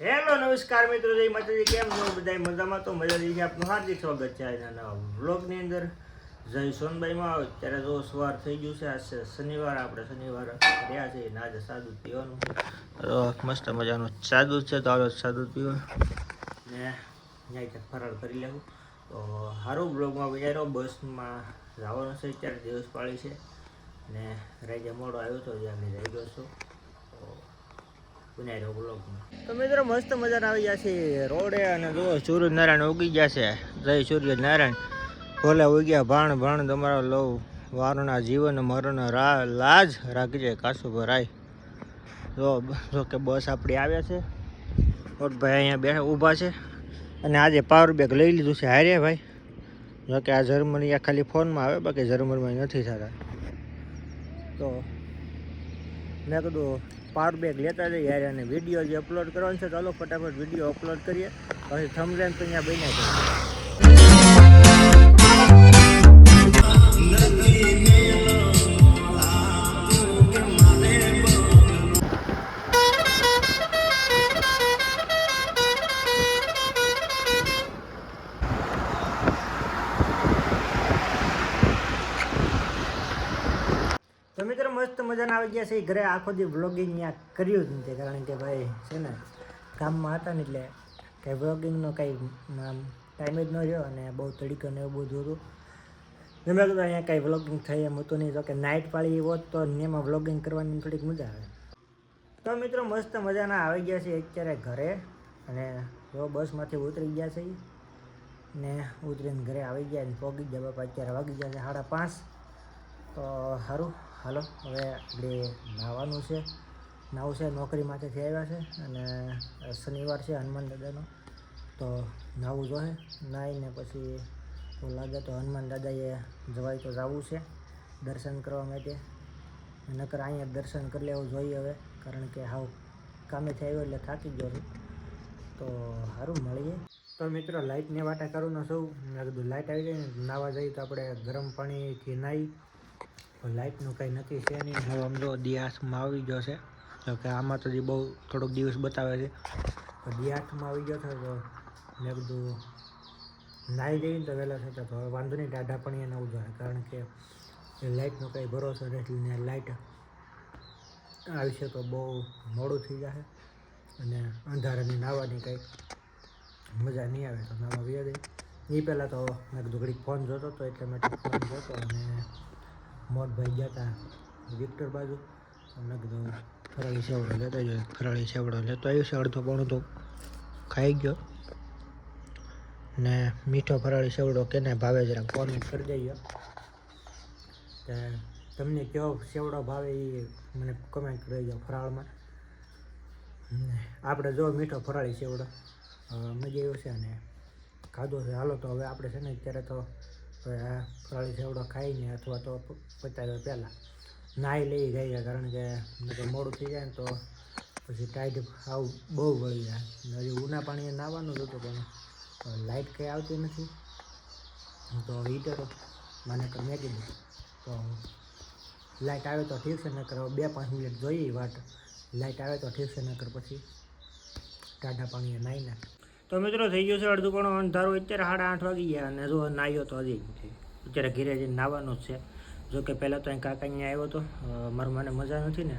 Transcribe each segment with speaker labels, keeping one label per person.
Speaker 1: Hello, નમસ્કાર મિત્રો, જય માતાજી, કેમ છો? બધા મજામાં? તો મજા છે આપનું હાર્દિક સ્વાગત છે આજના નવા બ્લોગની અંદર. જય સોનભાઈમાં આવે ત્યારે જો સવાર થઈ ગયું છે. આજે શનિવાર, આપણે શનિવાર રહ્યા છે ને આજે સાદું પીવાનું મસ્ત મજાનું સાદું છે. તો હાલો સાદું પીવા. ને ત્યાં ફરાળ કરી લેવું. તો સારું બ્લોગમાં વિચારો બસમાં જવાનું છે. ત્યારે દિવસ પાડી છે. ને રાજા મોડો આવ્યો હતો જ્યાં રહી જઈ ગયો છું. તો તો મિત્રો મસ્ત મજાના આવી ગયા છે રોડે અને જો સૂર્યનારાયણ ઉગી ગયા છે. જય સૂર્ય નારાયણ ભોલે ઉગ્યા ભાણ ભાણ તમારા લો વારના જીવન, મરણ, રા, લાજ રાખજે કાસુ ભરાય જો જો કે બસ આપણી આવ્યા છે. ભાઈ અહીંયા બેઠા ઊભા છે. અને આજે પાવર બેગ લઈ લીધું છે. હારે ભાઈ. જો કે આ જર્મની આ ખાલી ફોનમાં આવે, બાકી જર્મનીમાં નથી થતા. તો મેં કીધું પાવર બેગ લેતા જઈએ યાર, અને વીડિયો જે અપલોડ કરવાનો છે, ચાલો ફટાફટ વીડિયો અપલોડ કરીએ. પછી થમલેન તો અહીંયા બન્યા છે મિત્રો, મસ્ત મજાના આવી ગયા છે. ઘરે આખો દી વ્લોગિંગ ત્યાં કર્યું જ નથી, કારણ કે ભાઈ છે ને, ગામમાં હતા ને એટલે કંઈ વ્લોગિંગનો કંઈ ટાઈમ જ ન રહ્યો અને બહુ તડીકો ને એવું બધું હતું. મેં કીધું અહીંયા કંઈ વ્લોગિંગ થઈ એમ હતું નહીં, તો કે નાઇટ પાળી હોત તો એમાં વ્લોગિંગ કરવાની થોડીક મજા આવે. તો મિત્રો, મસ્ત મજાના આવી ગયા છે અત્યારે ઘરે અને જો બસમાંથી ઉતરી ગયા છે ને ઉતરીને ઘરે આવી ગયા ને પોગી ગયા, બાપા અત્યારે વાગી ગયા છે સાડા પાંચ. તો સારું હાલો, હવે આપણે નાહવાનું છે. નાવું છે નોકરીમાંથી આવ્યા છે અને શનિવાર છે હનુમાન દાદાનો. તો નાહવું જોઈએ નાહીને પછી એવું લાગે તો હનુમાન દાદાએ જવાય તો જવું છે દર્શન કરવા માટે. નકર અહીંયા દર્શન કરી લેવું જોઈએ હવે, કારણ કે હાવ કામેથી આવ્યો એટલે થાકી ગયો છું. તો સારું મળીએ. તો મિત્રો લાઇટને વાટા કરું ન સૌ મેં કીધું લાઇટ આવી જાય ને, નાવા જઈએ તો આપણે ગરમ પાણીથી નાહી લાઇટનું કંઈ નક્કી છે નહીં. હવે આમ જો દિયાસમાં આવી ગયો છે. તો કે આમાં તો જે બહુ થોડોક દિવસ બતાવે છે. તો દિયાસમાં આવી ગયો છે તો મેં કીધું નાહી જઈને તો વહેલા થતા તો હવે વાંધો નહીં, ટાઢા પણ એને જોઈએ કારણ કે એ લાઇટનો કંઈ ભરોસો નથી ને લાઇટ છે તો બહુ મોડું થઈ જશે. અને અંધારાની નાહવાની કંઈ મજા નહીં આવે તો નાવા વ્યા દઈ એ પહેલાં તો મેં કીધું ઘડીક ફોન જોતો હતો એટલે મેં ફોન જોતો અને મોટભાઈ ગયા હતા વિક્ટર બાજુ. અમને કીધું ફરાળી સેવડો લેતા જોઈએ ફરાળી સેવડો લેતો આવ્યો છે, અડધો પણ તો ખાઈ ગયો. ને મીઠો ફરાળી સેવડો કેને ભાવે જરા કોમેન્ટ કરી દઈએ કે તમને કયો સેવડો ભાવે એ મને કમેન્ટ કરી દો ફરાળમાં. આપણે જો મીઠો ફરાળી સેવડો મજા આવ્યો છે અને ખાધો છે. હાલો તો હવે આપણે છે ને અત્યારે તો હવે આ ફરાળી સેવડો ખાઈને અથવા તો પચાવ્યો પહેલાં. નાહી લઈ ગઈ કારણ કે મોડું થઈ જાય ને તો પછી ટાઈટ આવ બહુ વળી જાય. હજી ઉના પાણીએ નાહવાનું જ હતું પણ લાઇટ કંઈ આવતી નથી. તો હીટર મને તો મેં કીધું તો લાઇટ આવે તો ઠીક છે, નકર બે પાંચ મિનિટ જોઈએ વાટ લાઇટ આવે તો ઠીક છે, નકર પછી ટાટા પાણીએ નાહી નાખ તો મિત્રો થઈ ગયું છે અડધું પણ અંધારું અત્યારે સાડા આઠ વાગી ગયા અને જો નાહ્યો તો હજી અત્યારે ઘીરે જઈને નાહવાનું જ છે. જો કે પહેલાં તો અહીં કાકા અહીંયા આવ્યો હતો મારું મને મજા નથી ને.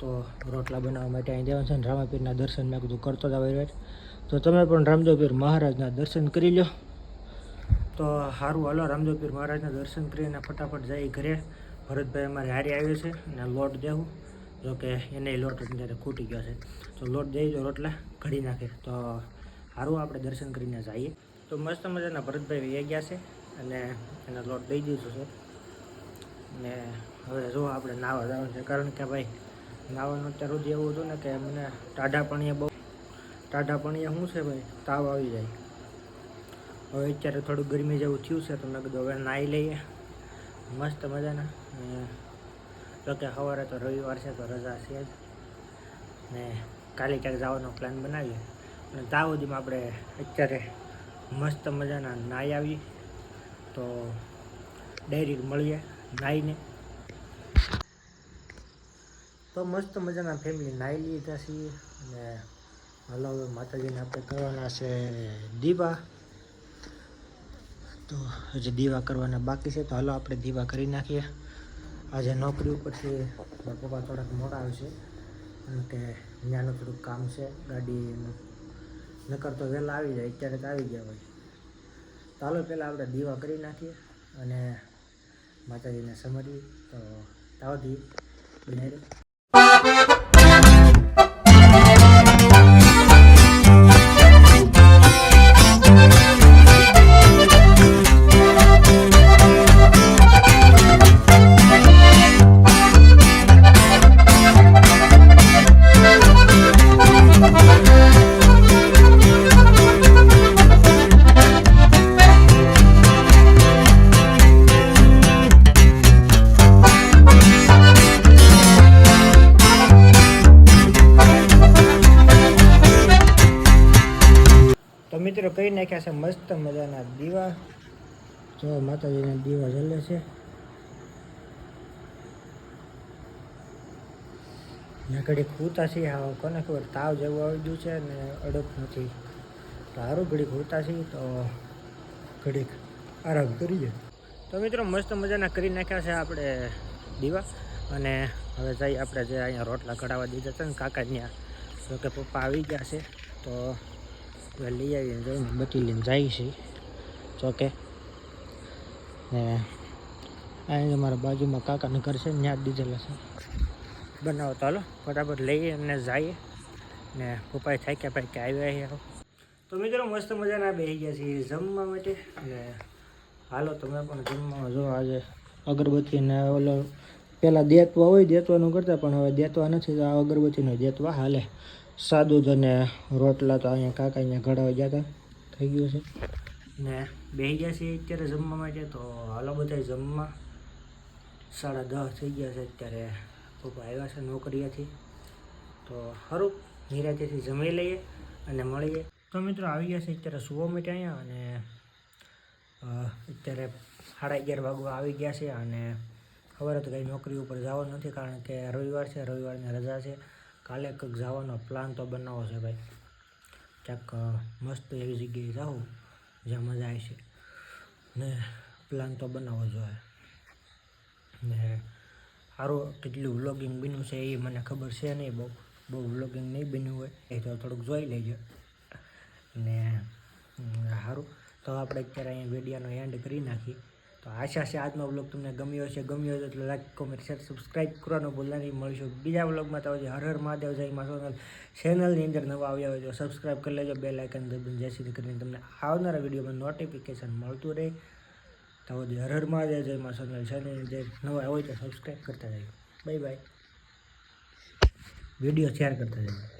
Speaker 1: તો રોટલા બનાવવા માટે અહીં દેવાનું છે ને રામાપીરના દર્શન મેં કીધું કરતો જ આવે તો તમે પણ રામદેવપીર મહારાજના દર્શન કરી લો તો સારું હાલો, રામદેવપીર મહારાજના દર્શન કરીને ફટાફટ જઈ ઘરે. ભરતભાઈ અમારે હારી આવ્યો છે અને લોટ દેવું. જો કે એને લોટ અત્યારે ખૂટી ગયો છે. તો લોટ દઈ જો રોટલા, ઘડી નાખે. તો સારું આપણે દર્શન કરીને જઈએ. તો મસ્ત મજાના ભરતભાઈ વહી ગયા છે અને એને લોટ દઈ દીધો છે. ને હવે જો આપણે નાવા જવાનું છે. કારણ કે ભાઈ, નાવાનું અત્યાર સુધી એવું હતું ને કે મને ટાઢા પાણીએ બહુ ટાઢા પાણીએ શું છે ભાઈ? તાવ આવી જાય. હવે અત્યારે થોડું ગરમી જેવું થયું છે તો મેં કીધું હવે નાહી લઈએ. મસ્ત મજાના. ને જો કે સવારે તો રવિવાર છે તો રજા છે જ. ને કાલે ક્યાંક જવાનો પ્લાન બનાવીએ. અને ત્યાં આપણે અત્યારે મસ્ત મજાના નાહી આવીએ તો ડાયરેક મળીએ નાહીને તો મસ્ત મજાના ફેમિલી નાહી લીધા છીએ અને હલો, હવે માતાજીને આપણે કરવાના છે દીવા. તો હજી દીવા કરવાના બાકી છે. તો હલો, આપણે દીવા કરી નાખીએ. આજે નોકરી ઉપરથી પપ્પા થોડાક મોડા આવશે. અને કે ત્યાંનું થોડુંક કામ છે, ગાડીનું નકર તો વહેલા આવી જાય, અત્યારે તો આવી ગયા હોય. ચાલો પહેલાં આપણે દીવા કરી નાખીએ અને માતાજીને સમરીએ. તો તાવથી બનાવી મિત્રો છે મસ્ત મજાના દીવા. જો માતાજીના દીવા જલે છે. ઘડીક ખૂતા છે હા કોને ખબર, તાવ જેવું આવી ગયું છે ને અડપ નથી. તો સારું ઘડીક ખૂતા છે તો ઘડીક આરામ કરીએ. તો મિત્રો મસ્ત મજાના કરી નાખ્યા છે આપણે દીવા અને હવે જઈ આપણે જે અહીંયા રોટલા કઢાવવા દીધા હતા ને કાકા ત્યાં તો કે પપ્પા આવી ગયા છે, તો લઈ આવીને જઈને બટી લઈને જાય છે. ચોકે. ને અહીં અમારા બાજુમાં કાકાનું ઘર છે ત્યાં ડીઝલ હશે બનાવો તો હાલો, ફટાફટ લઈએ અને જઈએ. ને પપ્પાએ થાક્યા પાક્યા આવ્યા છે તો મિત્રો, મસ્ત મજાના બેસી ગયા છીએ જમવા માટે. ને હાલો, તમે પણ જમવા જો આજે અગરબત્તી ને ઓલો પહેલાં દેતવા હોય, દેતવાનું કરતા પણ હવે દેતવા નથી, તો આ અગરબત્તીનો દેતવા હાલે. સાદું અને રોટલા તો અહીંયા કાકા અહીંયા ઘડાવા ગયા હતા થઈ ગયું છે. ને બે ગયા છીએ અત્યારે જમવા માટે તો હાલો બધા જમવા. સાડા દસ થઈ ગયા છે અત્યારે પપ્પા આવ્યા છે નોકરીએથી તો સારું નિરાતેથી જમી લઈએ અને મળીએ. તો મિત્રો આવી ગયા છે અત્યારે સુવા માટે અહીંયા અને અત્યારે સાડા અગિયાર વાગવા આવી ગયા છે અને ખબર તો કંઈ નોકરી ઉપર જવાનું નથી કારણ કે રવિવાર છે, રવિવારની રજા છે. કાલે કંઈક જવાનો પ્લાન તો બનાવો છે ભાઈ. ક્યાંક મસ્ત એવી જગ્યાએ જાઉં જ્યાં મજા આવશે ને પ્લાન તો બનાવવો જોઈએ ને સારું કેટલું વ્લોગિંગ બન્યું છે એ મને ખબર છે નહીં, બહુ બહુ વ્લોગિંગ નહીં બન્યું હોય, એ તો થોડુંક જોઈ લેજો. ને સારું તો આપણે અત્યારે અહીંયા વિડીયોનો એન્ડ કરી નાખી તો આશા છે આજનો બ્લોગ તમને ગમ્યો હશે. ગમ્યો હોય તો લાઈક કોમેન્ટ શેર સબસ્ક્રાઈબ કરવાનું ભૂલતા નહીં. મળીશું બીજા બ્લોગમાં તો હર હર મહાદેવ. જય મા ચેનલની અંદર નવા આવ્યા હોય તો સબસ્ક્રાઈબ કરી લેજો. બે લાઇકન દબાવીને જેથી કરીને તમને આવનારા વિડીયોમાં નોટિફિકેશન મળતું રહે. તો હર હર મહાદેવ. જય મા સોનલ. ચેનલની અંદર નવા હોય તો સબસ્ક્રાઈબ કરતા જાય બાય બાય વીડિયો શેર કરતા જાય